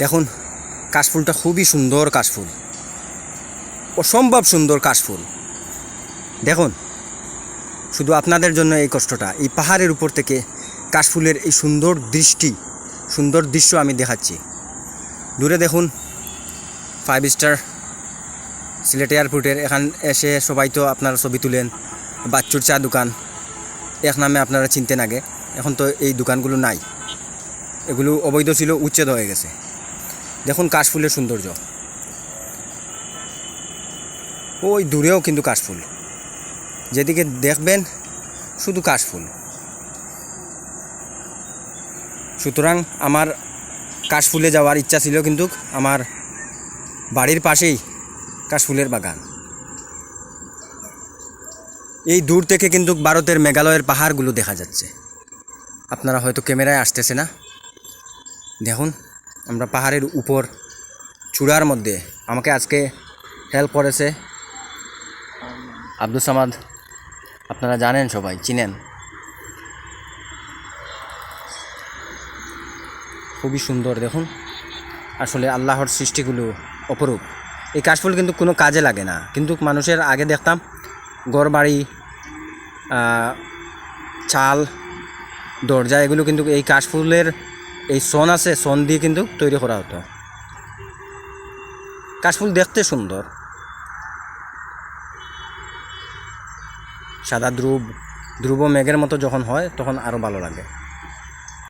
দেখুন, কাশফুলটা খুবই সুন্দর কাশফুল। অসম্ভব সুন্দর কাশফুল। দেখুন, শুধু আপনাদের জন্য এই কষ্টটা, এই পাহাড়ের উপর থেকে কাশফুলের এই সুন্দর দৃষ্টি, সুন্দর দৃশ্য আমি দেখাচ্ছি। দূরে দেখুন ফাইভ স্টার সিলেট এয়ারপোর্টের, এখান এসে সবাই তো আপনারা ছবি তুলেন, বাচ্চুর চা দোকান, এক নামে আপনারা চিনতেন আগে, এখন তো এই দোকানগুলো নাই। এগুলো অবৈধ ছিল, উচ্ছেদ হয়ে গেছে। দেখুন কাশফুলের সৌন্দর্য। ওই দূরেও কিন্তু কাশফুল। যেদিকে দেখবেন শুধু কাশফুল। সুতরাং আমার কাশফুলে যাওয়ার ইচ্ছা ছিল কিন্তু আমার বাড়ির পাশেই কাশফুলের বাগান। এই দূর থেকে কিন্তু ভারতের মেঘালয়ের পাহাড়গুলো দেখা যাচ্ছে। আপনারা হয়তো ক্যামেরায় আসতেছে না। দেখুন। আমরা পাহাড়ের উপর চূড়ার মধ্যে আমাকে আজকে হেল্প করেছে। আব্দুল সামাদ, আপনারা জানেন সবাই, চিনেন। খুবই সুন্দর, দেখুন। আসলে আল্লাহর সৃষ্টিগুলো অপরূপ। এই কাশফুল কিন্তু কোনো কাজে লাগে না। কিন্তু মানুষের আগে দেখতাম ঘর বাড়ি চাল, দরজা, এগুলো কিন্তু এই কাশফুলের এই সন আছে, সন দিয়ে কিন্তু তৈরি করা হতো। কাশফুল দেখতে সুন্দর। সাদা ধ্রুব ধ্রুব মেঘের মতো যখন হয়, তখন আরও ভালো লাগে।